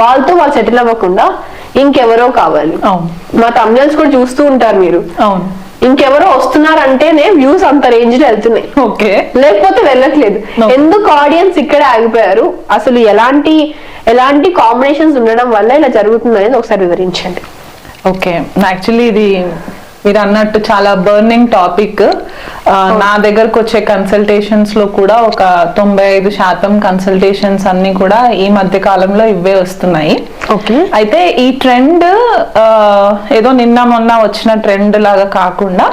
వాళ్ళతో వాళ్ళు సెటిల్ అవ్వకుండా ఇంకెవరో కావాలి. మా తమిళస్ కూడా చూస్తూ ఉంటారు మీరు. అవును. ఇంకెవరో వస్తున్నారంటేనే వ్యూస్ అంత రేంజ్లో వెళ్తున్నాయి. ఓకే. లేకపోతే వెళ్ళట్లేదు. ఎందుకు ఆడియన్స్ ఇక్కడే ఆగిపోయారు? అసలు ఎలాంటి ఎలాంటి కాంబినేషన్స్ ఉండడం వల్ల ఇలా జరుగుతుంది అనేది ఒకసారి వివరించండి. ఓకే. యాక్చువల్లీ ఇది మీరు అన్నట్టు చాలా బర్నింగ్ టాపిక్ నా దగ్గరకు వచ్చే కన్సల్టేషన్స్లో కూడా ఒక తొంభై ఐదు శాతం కన్సల్టేషన్స్ అన్ని కూడా ఈ మధ్య కాలంలో ఇవే వస్తున్నాయి. ఓకే. అయితే ఈ ట్రెండ్ ఏదో నిన్న మొన్న వచ్చిన ట్రెండ్ లాగా కాకుండా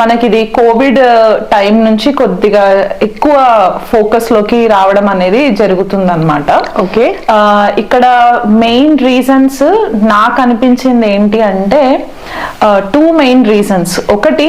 మనకి ఇది కోవిడ్ టైం నుంచి కొద్దిగా ఎక్కువ ఫోకస్లోకి రావడం అనేది జరుగుతుందన్నమాట. ఓకే. ఇక్కడ మెయిన్ రీజన్స్ నాకు అనిపించింది ఏంటి అంటే టూ మెయిన్ రీజన్స్. ఒకటి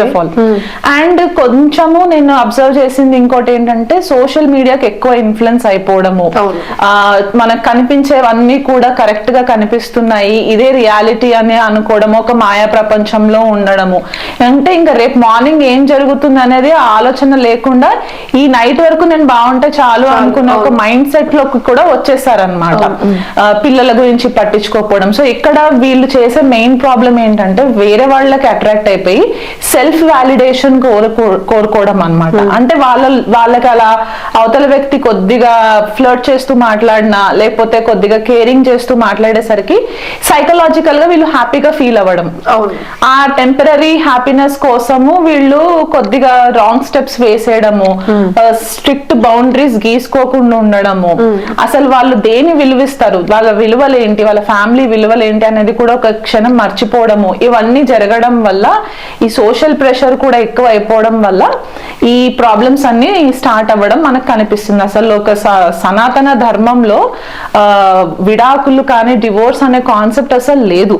ఆఫ్ ఆల్ అండ్ కొంచెము నేను అబ్జర్వ్ చేసింది ఇంకోటి ఏంటంటే సోషల్ మీడియాకి ఎక్కువ ఇన్ఫ్లుయెన్స్ అయిపోవడము. మనకు కనిపించేవన్నీ కూడా కరెక్ట్గా కనిపిస్తున్నాయి. ఇదే రియాలిటీ అని అనుకోవడము ఒక మాయా ప్రపంచంలో ఉండడము. అంటే ఇంకా రేపు మార్నింగ్ ఏం జరుగుతుంది అనేది ఆలోచన లేకుండా ఈ నైట్ వరకు నేను బాగుంటే చాలు అనుకునే ఒక మైండ్ సెట్లోకి కూడా వచ్చేసారనమాట పిల్లల గురించి పట్టించుకోకపోవడం. సో ఇక్కడ వీళ్ళు చేసే మెయిన్ ప్రాబ్లం ఏంటంటే వేరే వాళ్ళకి అట్రాక్ట్ అయిపోయి సెల్ఫ్ వాలిడేషన్ కోరుకో కోరుకోవడం అనమాట అంటే వాళ్ళ వాళ్ళకి అలా అవతల వ్యక్తి కొద్దిగా ఫ్లర్ట్ చేస్తూ మాట్లాడినా లేకపోతే కొద్దిగా కేరింగ్ చేస్తూ మాట్లాడేసరికి సైకలాజికల్గా వీళ్ళు హ్యాపీగా ఫీల్ అవ్వడం. ఆ టెంపరీ హ్యాపీనెస్ కోసము వీళ్ళు కొద్దిగా రాంగ్ స్టెప్స్ వేసేయడము స్ట్రిక్ట్ బౌండరీస్ గీసుకోకుండా ఉండడము. అసలు వాళ్ళు దేని విలువిస్తారు? వాళ్ళ విలువలు ఏంటి వాళ్ళ ఫ్యామిలీ విలువలు ఏంటి అనేది కూడా ఒక క్షణం మర్చిపోవడము. ఇవన్నీ జరగడం వల్ల ఈ సోషల్ ప్రెషర్ కూడా ఎక్కువ అయిపోవడం వల్ల ఈ ప్రాబ్లమ్స్ అన్ని స్టార్ట్ అవ్వడం మనకు కనిపిస్తుంది. అసలు ఒక స- సనాతన ధర్మంలో ఆ, విడాకులు కానీ డివోర్స్ అనే కాన్సెప్ట్ అసలు లేదు.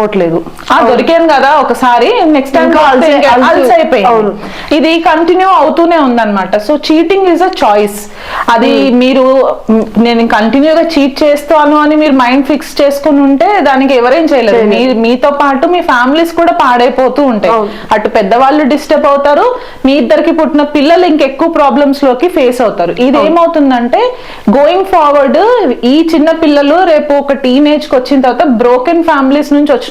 ఆ దొరికాను కదా ఒకసారి నెక్స్ట్ టైం. అయిపోయింది ఇది కంటిన్యూ అవుతూనే ఉందన్నమాట. So cheating is a choice అది మీరు మ్, నేను కంటిన్యూగా చీట్ చేస్తాను అని మీరు మైండ్ ఫిక్స్ చేసుకుని ఉంటే దానికి ఎవరేం చేయలేరు. మీ మీతో పాటు మీ ఫ్యామిలీస్ కూడా పాడైపోతూ ఉంటాయి. అటు పెద్దవాళ్ళు డిస్టర్బ్ అవుతారు మీ ఇద్దరికి పుట్టిన పిల్లలు ఇంకెక్కువ ప్రాబ్లమ్స్లోకి ఫేస్ అవుతారు. ఇది ఏమవుతుందంటే గోయింగ్ ఫార్వర్డ్ ఈ చిన్న పిల్లలు రేపు ఒక టీనేజ్కి వచ్చిన తర్వాత బ్రోకెన్ ఫ్యామిలీస్ నుంచి వచ్చిన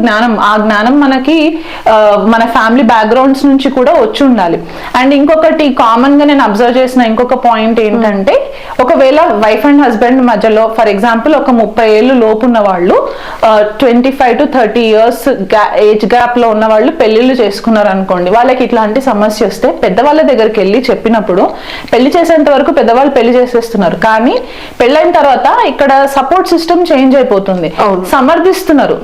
జ్ఞానం. ఆ జ్ఞానం మనకి మన ఫ్యామిలీ బ్యాక్గ్రౌండ్స్ నుంచి కూడా వచ్చి ఉండాలి అండ్ ఇంకొకటి కామన్గా నేను అబ్జర్వ్ చేసిన ఇంకొక పాయింట్ ఏంటంటే ఒకవేళ వైఫ్ అండ్ హస్బెండ్ మధ్యలో ఫర్ ఎగ్జాంపుల్ ఒక ముప్పై ఏళ్ళు లోపు ఉన్న వాళ్ళు twenty five to thirty years age గ్యాప్లో ఉన్న వాళ్ళు పెళ్ళిళ్ళు చేసుకున్నారు అనుకోండి వాళ్ళకి ఇట్లాంటి సమస్య వస్తే పెద్దవాళ్ళ దగ్గరికి వెళ్ళి చెప్పినప్పుడు పెళ్ళి చేసేంత వరకు పెద్దవాళ్ళు పెళ్ళి చేసేస్తున్నారు. కానీ పెళ్ళైన తర్వాత ఇక్కడ సపోర్ట్ సిస్టమ్ చేంజ్ అయిపోతుంది. సమర్థిస్తున్నారు.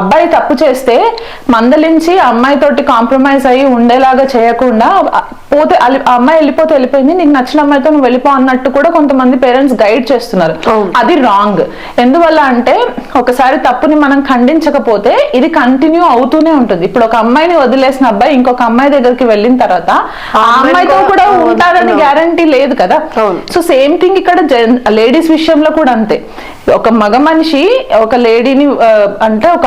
అబ్బాయి తప్పు చేస్తే మందలించి అమ్మాయి తోటి కాంప్రమైజ్ అయ్యి ఉండేలాగా చేయకుండా పోతే అమ్మాయి వెళ్ళిపోతే వెళ్ళిపోయింది నీకు నచ్చిన అమ్మాయితో నువ్వు వెళ్ళిపో అన్నట్టు కూడా కొంతమంది పేరెంట్స్ గైడ్ చేస్తున్నారు. అది రాంగ్ ఎందువల్ల అంటే ఒకసారి తప్పుని మనం ఖండించకపోతే ఇది కంటిన్యూ అవుతూనే ఉంటుంది. ఇప్పుడు ఒక అమ్మాయిని వదిలేసిన అబ్బాయి ఇంకొక అమ్మాయి దగ్గరికి వెళ్ళిన తర్వాత ఆ అమ్మాయితో కూడా ఉంటారని గ్యారంటీ లేదు కదా. సో సేమ్ థింగ్ ఇక్కడ లేడీస్ విషయంలో కూడా అంతే. ఒక మగ మనిషి ఒక లేడీని అంటే ఒక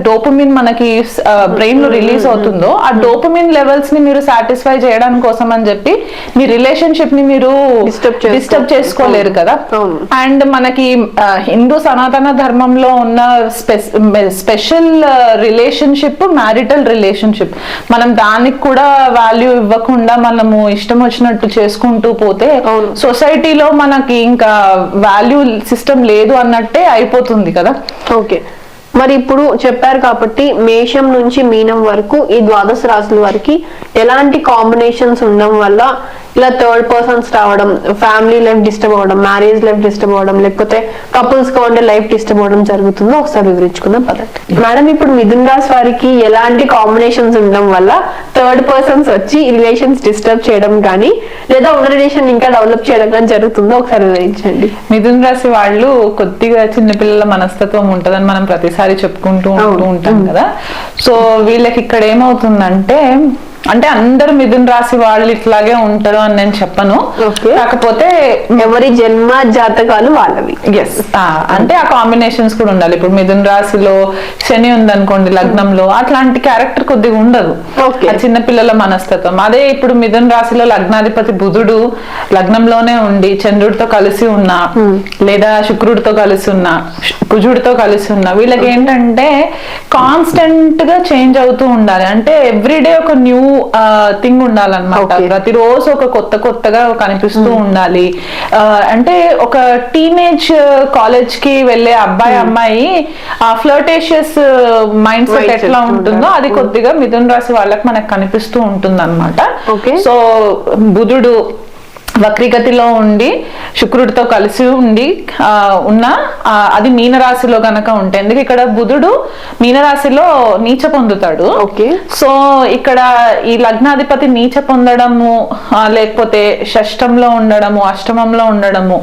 డోపమిన్ మనకి బ్రెయిన్లో రిలీజ్ అవుతుందో ఆ డోపమిన్ లెవెల్స్ని మీరు సాటిస్ఫై చేయడం కోసం అని చెప్పి మీ రిలేషన్షిప్ని మీరు డిస్టర్బ్ చేసుకోలేరు కదా. అండ్ మనకి హిందూ సనాతన ధర్మంలో ఉన్న స్పెషల్ రిలేషన్షిప్ మ్యారిటల్ రిలేషన్షిప్. మనం దానికి కూడా వాల్యూ ఇవ్వకుండా మనము ఇష్టం వచ్చినట్టు చేసుకుంటూ పోతే. సొసైటీలో మనకి ఇంకా వాల్యూ సిస్టమ్ లేదు అన్నట్టే అయిపోతుంది కదా? ఓకే. మరి ఇప్పుడు చెప్పారు కాబట్టి మేషం నుంచి మీనం వరకు ఈ ద్వాదశ రాశుల వారికి ఎలాంటి కాంబినేషన్స్ ఉండడం వల్ల ఇలా థర్డ్ పర్సన్స్ రావడం ఫ్యామిలీ లైఫ్ డిస్టర్బ్ అవ్వడం మ్యారేజ్ లైఫ్ డిస్టర్బ్ అవ్వడం లేకపోతే కపుల్స్గా ఉండే లైఫ్ డిస్టర్బ్ అవ్వడం జరుగుతుందో ఒకసారి వివరించుకుందాం పదండి. మేడం ఇప్పుడు మిథున్ రాశి వారికి ఎలాంటి కాంబినేషన్స్ ఉండడం వల్ల థర్డ్ పర్సన్స్ వచ్చి రిలేషన్స్ డిస్టర్బ్ చేయడం కానీ లేదా ఉన్న రిలేషన్ ఇంకా డెవలప్ చేయడం కానీ జరుగుతుందో ఒకసారి వివరించండి. మిథున్ రాశి వాళ్ళు కొద్దిగా చిన్నపిల్లల మనస్తత్వం ఉంటదని మనం ప్రతిసారి చెప్పుకుంటూ ఉంటూ. ఉంటాం కదా. సో వీళ్ళకి ఇక్కడ ఏమవుతుందంటే అంటే అందరు మిథున్ రాశి వాళ్ళు ఇట్లాగే ఉంటారు అని నేను చెప్పను. కాకపోతే ఎవరి జన్మ జాతకాలు వాళ్ళవి. ఎస్ అంటే ఆ కాంబినేషన్స్ కూడా ఉండాలి. ఇప్పుడు మిథున్ రాశిలో శని ఉందనుకోండి లగ్నంలో అట్లాంటి క్యారెక్టర్ కొద్దిగా ఉండదు. చిన్న పిల్లల మనస్తత్వం. అదే ఇప్పుడు మిథున్ రాశిలో లగ్నాధిపతి బుధుడు లగ్నంలోనే ఉండి చంద్రుడితో కలిసి ఉన్నా లేదా శుక్రుడితో కలిసి ఉన్నా కుజుడితో కలిసి ఉన్నా వీళ్ళకి ఏంటంటే కాన్స్టెంట్గా చేంజ్ అవుతూ ఉండాలి. అంటే ఎవ్రీడే ఒక న్యూ థింగ్ ఉండాలన్నమాట. ప్రతిరోజు ఒక కొత్త కొత్తగా కనిపిస్తూ ఉండాలి ఆ, అంటే ఒక టీనేజ్ కాలేజ్కి వెళ్ళే అబ్బాయి అమ్మాయి ఆ ఫ్లర్టేషియస్ మైండ్ సెట్ ఎట్లా ఉంటుంది. అది కొద్దిగా మిథున్ రాశి వాళ్ళకి మనకు కనిపిస్తూ ఉంటుంది అనమాట. సో బుధుడు వక్రిగతిలో ఉండి శుక్రుడితో కలిసి ఉండి ఆ, ఉన్న ఆ, అది మీనరాశిలో గనక ఉంటే ఎందుకు ఇక్కడ బుధుడు మీనరాశిలో నీచ పొందుతాడు. ఓకే. సో ఇక్కడ ఈ లగ్నాధిపతి నీచ పొందడము లేకపోతే షష్టంలో ఉండడము అష్టమంలో ఉండడము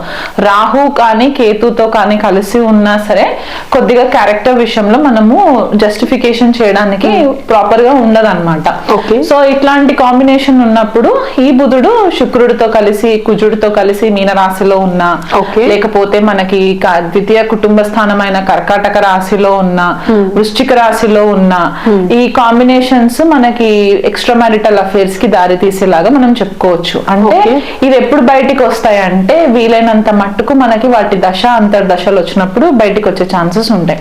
రాహు కానీ కేతుతో కానీ కలిసి ఉన్నా సరే కొద్దిగా క్యారెక్టర్ విషయంలో మనము జస్టిఫికేషన్ చేయడానికి ప్రాపర్గా ఉండదు Okay. సో ఇట్లాంటి కాంబినేషన్ ఉన్నప్పుడు ఈ బుధుడు శుక్రుడితో కలిసి కుజుడితో కలిసి మీనరాశిలో ఉన్న. లేకపోతే మనకి ద్వితీయ కుటుంబ స్థానమైన కర్కాటక రాశిలో ఉన్న వృశ్చిక రాశిలో ఉన్న ఈ కాంబినేషన్స్ మనకి ఎక్స్ట్రా మ్యారిటల్ అఫేర్స్కి దారి తీసేలాగా మనం చెప్పుకోవచ్చు. అంటే. ఇవి ఎప్పుడు బయటికి వస్తాయంటే వీలైనంత మట్టుకు మనకి వాటి దశ అంతర్దశలు వచ్చినప్పుడు బయటికి వచ్చే ఛాన్సెస్ ఉంటాయి.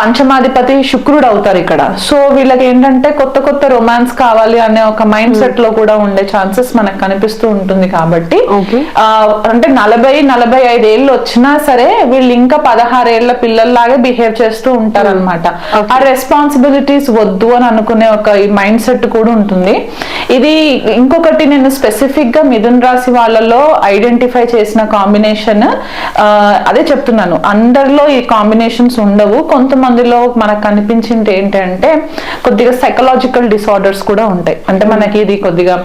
పంచమాధిపతి శుక్రుడు అవుతారు ఇక్కడ. సో వీళ్ళకి ఏంటంటే కొత్త కొత్త రొమాన్స్ కావాలి అనే ఒక మైండ్ సెట్లో కూడా ఉండే ఛాన్సెస్ మనకు కనిపిస్తూ ఉంటుంది కాబట్టి ఆ, అంటే నలభై నలభై ఐదు ఏళ్ళు వచ్చినా సరే వీళ్ళు ఇంకా పదహారేళ్ళ పిల్లల్లాగే బిహేవ్ చేస్తూ ఉంటారు అనమాట ఆ రెస్పాన్సిబిలిటీస్ వద్దు అని అనుకునే ఒక మైండ్ సెట్ కూడా ఉంటుంది. ఇది ఇంకొకటి నేను స్పెసిఫిక్గా మిథున్ రాశి వాళ్ళలో ఐడెంటిఫై చేసిన కాంబినేషన్ అదే చెప్తున్నాను. అందరిలో ఈ కాంబినేషన్స్ ఉండవు. కొంతమందిలో మనకు కనిపించింది ఏంటంటే కొద్దిగా సైకలాజికల్ డిసార్డర్స్ కూడా ఉంటాయి. అంటే మనకి ఇది కొద్దిగా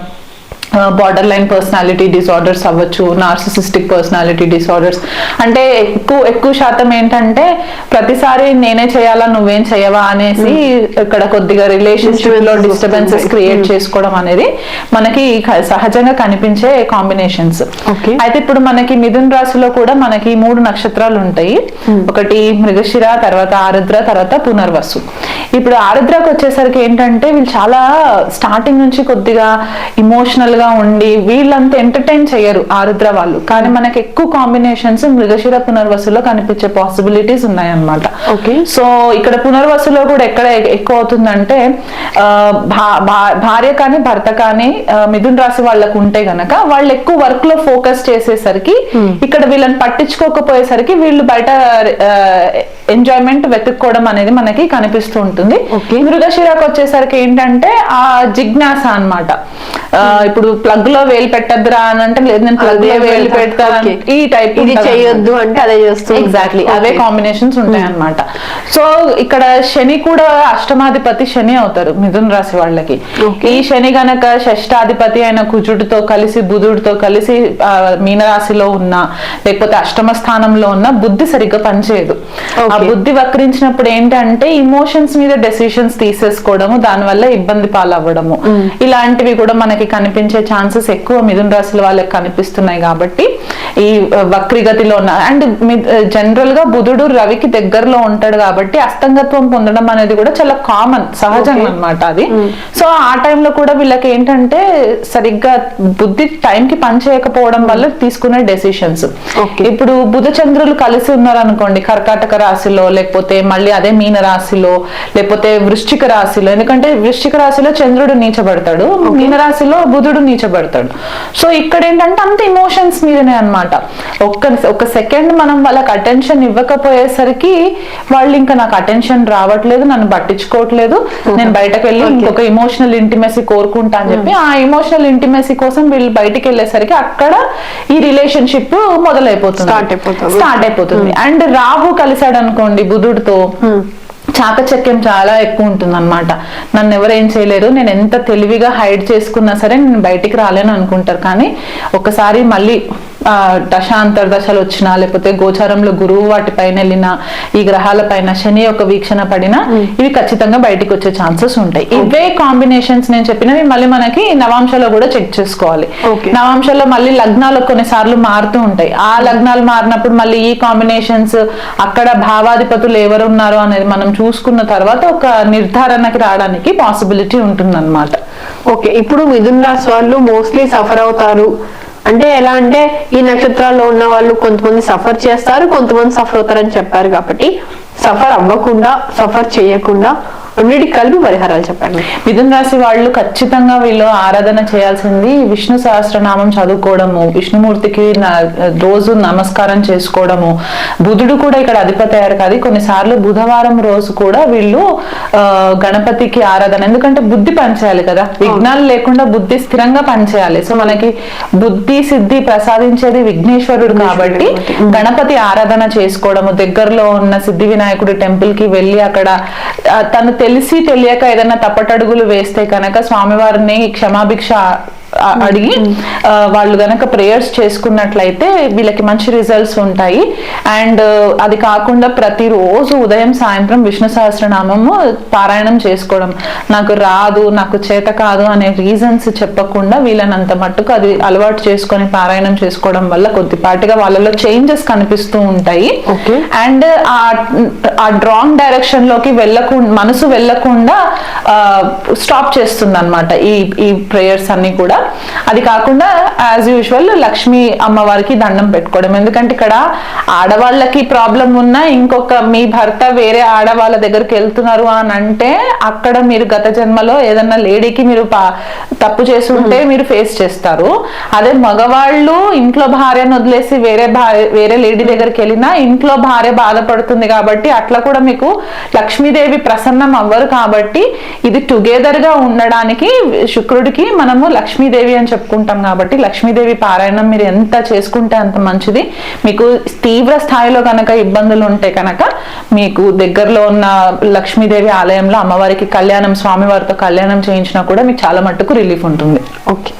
బార్డర్ లైన్ పర్సనాలిటీ డిసార్డర్స్ అవ్వచ్చు నార్సిసిస్టిక్ పర్సనాలిటీ డిసార్డర్స్ అంటే ఎక్కువ ఎక్కువ శాతం ఏంటంటే ప్రతిసారి నేనే చేయాలా నువ్వేం చేయవా అనేసి ఇక్కడ కొద్దిగా రిలేషన్షిప్లో డిస్టర్బెన్సెస్. క్రియేట్ చేసుకోవడం అనేది మనకి సహజంగా కనిపించే కాంబినేషన్స్. అయితే ఇప్పుడు మనకి మిథున్ రాశిలో కూడా మనకి మూడు నక్షత్రాలు ఉంటాయి. ఒకటి మృగశిర తర్వాత ఆరుద్ర తర్వాత పునర్వసు. ఇప్పుడు ఆరుద్రకు వచ్చేసరికి ఏంటంటే వీళ్ళు చాలా స్టార్టింగ్ నుంచి కొద్దిగా ఇమోషనల్గా ఉండి వీళ్ళంతా ఎంటర్టైన్ చేయరు ఆరుద్ర వాళ్ళు. కానీ మనకి ఎక్కువ కాంబినేషన్స్ మృగశిర పునర్వసులో కనిపించే పాసిబిలిటీస్ ఉన్నాయన్నమాట. Okay. సో ఇక్కడ పునర్వసులో కూడా ఎక్కడ ఎక్కువ అవుతుందంటే భార్య కానీ భర్త కానీ మిథున్ రాశి వాళ్ళకు ఉంటే గనక వాళ్ళు ఎక్కువ వర్క్లో ఫోకస్ చేసేసరికి ఇక్కడ వీళ్ళని పట్టించుకోకపోయేసరికి వీళ్ళు బయట ఎంజాయ్మెంట్ వెతుక్కోవడం అనేది మనకి కనిపిస్తూ ఉంటుంది. మృగశిరాకు వచ్చేసరికి ఏంటంటే ఆ జిజ్ఞాస అన్నమాట. ఆ, ఇప్పుడు ప్లగ్లో వేలు పెట్టద్దురా అని అంటే లేదు నేను ప్లగ్లో వేలు పెడతాను Okay. ఈ టైప్ ఇది చేయొద్దు అంటే అదే చేస్తూ ఎగ్జాక్ట్లీ అవే కాంబినేషన్స్ ఉంటాయి అన్నమాట. సో ఇక్కడ శని కూడా అష్టమాధిపతి శని అవుతారు మిథున్ రాశి వాళ్ళకి. ఈ శని గనక షష్టాధిపతి అయిన కుజుడితో కలిసి బుధుడితో కలిసి ఆ, మీనరాశిలో ఉన్న లేకపోతే అష్టమ స్థానంలో ఉన్న బుద్ధి సరిగ్గా పనిచేయదు. ఆ. బుద్ధి వక్రించినప్పుడు ఏంటంటే ఇమోషన్స్ మీద డెసిషన్స్ తీసేసుకోవడము దానివల్ల ఇబ్బంది పాలవ్వడము. ఇలాంటివి కూడా మనకి కనిపించే ఛాన్సెస్ ఎక్కువ మిథున రాశుల వాళ్ళకి కనిపిస్తున్నాయి కాబట్టి ఈ వక్రిగతిలో ఉన్న అండ్ జనరల్గా బుధుడు రవికి దగ్గరలో ఉంటాడు కాబట్టి అస్తంగత్వం పొందడం అనేది కూడా చాలా కామన్ సహజం. అన్నమాట అది. సో ఆ టైంలో కూడా వీళ్ళకి ఏంటంటే సరిగ్గా బుద్ధి టైం కి పని చేయకపోవడం వల్ల తీసుకునే డెసిషన్స్. ఇప్పుడు బుధ చంద్రులు కలిసి ఉన్నారు అనుకోండి కర్కాటక రాశిలో లేకపోతే మళ్ళీ అదే మీన రాశిలో లేకపోతే వృశ్చిక రాశిలో ఎందుకంటే వృశ్చిక రాశిలో చంద్రుడు నీచబడతాడు. మీన రాశిలో బుధుడు నీచబడతాడు. సో ఇక్కడ ఏంటంటే అంత ఇమోషన్స్ మీదనే అన్నమాట. ఒక్క ఒక సెకండ్ మనం వాళ్ళకి అటెన్షన్ ఇవ్వకపోయేసరికి వాళ్ళు ఇంకా నాకు అటెన్షన్ రావట్లేదు నన్ను పట్టించుకోవట్లేదు నేను బయటకు వెళ్ళి. ఇంకొక ఇమోషనల్ ఇంటిమెసీ కోరుకుంటా అని చెప్పి ఆ ఇమోషనల్ ఇంటిమెసీ కోసం వీళ్ళు బయటికి వెళ్ళేసరికి అక్కడ ఈ రిలేషన్షిప్ మొదలైపోతుంది. Start అయిపోతుంది. స్టార్ట్ అయిపోతుంది. అండ్ రాహు కలిసాడు అనుకోండి బుధుడితో చాకచక్యం చాలా ఎక్కువ ఉంటుంది అనమాట నన్ను ఎవరు ఏం చేయలేరు. నేను ఎంత తెలివిగా హైడ్ చేసుకున్నా సరే నేను బయటికి రాలేను అనుకుంటారు. కానీ ఒకసారి మళ్ళీ దశాంతర దశలు వచ్చినా లేకపోతే గోచారంలో గురువు వాటి పైన వెళ్ళినా ఈ గ్రహాల పైన శని యొక్క వీక్షణ పడినా ఇవి ఖచ్చితంగా బయటికి వచ్చే ఛాన్సెస్ ఉంటాయి. ఇవే కాంబినేషన్స్ నేను చెప్పినవి మళ్ళీ మనకి నవాంశలో కూడా చెక్ చేసుకోవాలి. నవాంశంలో మళ్ళీ లగ్నాలు కొన్నిసార్లు మారుతూ ఉంటాయి. ఆ లగ్నాలు మారినప్పుడు మళ్ళీ ఈ కాంబినేషన్స్ అక్కడ భావాధిపతులు ఎవరు ఉన్నారు అనేది మనం చూసుకున్న తర్వాత ఒక నిర్ధారణకి రావడానికి పాసిబిలిటీ ఉంటుందన్నమాట. ఓకే. ఇప్పుడు మిథున్ రాశి వాళ్ళు మోస్ట్లీ సఫర్ అవుతారు. అంటే ఎలా అంటే ఈ నక్షత్రాల్లో ఉన్న వాళ్ళు కొంతమంది సఫర్ చేస్తారు కొంతమంది సఫర్ అవుతారని చెప్పారు కాబట్టి సఫర్ అవ్వకుండా సఫర్ చేయకుండా అన్నిటికి కలిపి పరిహారాలు చెప్పండి. మిథున రాశి వాళ్ళు ఖచ్చితంగా వీళ్ళు ఆరాధన చేయాల్సింది విష్ణు సహస్రనామం చదువుకోవడము విష్ణుమూర్తికి రోజు నమస్కారం చేసుకోవడము. బుధుడు కూడా ఇక్కడ అధిపతి అయ్యారు కాదు కొన్నిసార్లు బుధవారం రోజు కూడా వీళ్ళు గణపతికి ఆరాధన ఎందుకంటే బుద్ధి పనిచేయాలి కదా. విఘ్నాలు లేకుండా బుద్ధి స్థిరంగా పనిచేయాలి. సో మనకి బుద్ధి సిద్ధి ప్రసాదించేది విఘ్నేశ్వరుడు కాబట్టి గణపతి ఆరాధన చేసుకోవడము దగ్గరలో ఉన్న సిద్ధి వినాయకుడి టెంపుల్కి వెళ్ళి అక్కడ తను తెలిసి తెలియక ఏదైనా తప్పటడుగులు వేస్తే కనుక స్వామివారిని క్షమాభిక్ష అడిగి వాళ్ళు గనక ప్రేయర్స్ చేసుకున్నట్లయితే వీళ్ళకి మంచి రిజల్ట్స్ ఉంటాయి. అండ్ అది కాకుండా ప్రతిరోజు ఉదయం సాయంత్రం విష్ణు సహస్రనామము పారాయణం చేసుకోవడం. నాకు రాదు నాకు చేత కాదు అనే రీజన్స్ చెప్పకుండా వీళ్ళనంత మట్టుకు అది అలవాటు చేసుకొని పారాయణం చేసుకోవడం వల్ల కొద్దిపాటిగా వాళ్ళలో చేంజెస్ కనిపిస్తూ ఉంటాయి. అండ్ ఆ రాంగ్ డైరెక్షన్లోకి వెళ్ళకుండా మనసు వెళ్ళకుండా స్టాప్ చేస్తుంది అనమాట ఈ ఈ ప్రేయర్స్ అన్ని కూడా. అది కాకుండా యాజ్ యూజువల్ లక్ష్మీ అమ్మవారికి దండం పెట్టుకోవడం. ఎందుకంటే ఇక్కడ ఆడవాళ్ళకి ప్రాబ్లం ఉన్నా ఇంకొక మీ భర్త వేరే ఆడవాళ్ళ దగ్గరికి వెళ్తున్నారు అని అంటే అక్కడ మీరు గత జన్మలో ఏదన్నా లేడీకి మీరు తప్పు చేసి ఉంటే మీరు ఫేస్ చేస్తారు. అదే మగవాళ్ళు ఇంట్లో భార్యను వదిలేసి వేరే భార్య వేరే లేడీ దగ్గరికి వెళ్ళినా ఇంట్లో భార్య బాధపడుతుంది కాబట్టి అట్లా కూడా మీకు లక్ష్మీదేవి ప్రసన్నం అవ్వరు కాబట్టి ఇది టుగెదర్గా ఉండడానికి శుక్రుడికి మనము లక్ష్మీదేవి అని చెప్పుకుంటాం కాబట్టి లక్ష్మీదేవి పారాయణం మీరు ఎంత చేసుకుంటే అంత మంచిది. మీకు తీవ్ర స్థాయిలో కనుక ఇబ్బందులు ఉంటే కనుక మీకు దగ్గరలో ఉన్న లక్ష్మీదేవి ఆలయంలో అమ్మవారికి కళ్యాణం స్వామివారితో కళ్యాణం చేయించినా కూడా మీకు చాలా మట్టుకు రిలీఫ్ ఉంటుంది. ఓకే.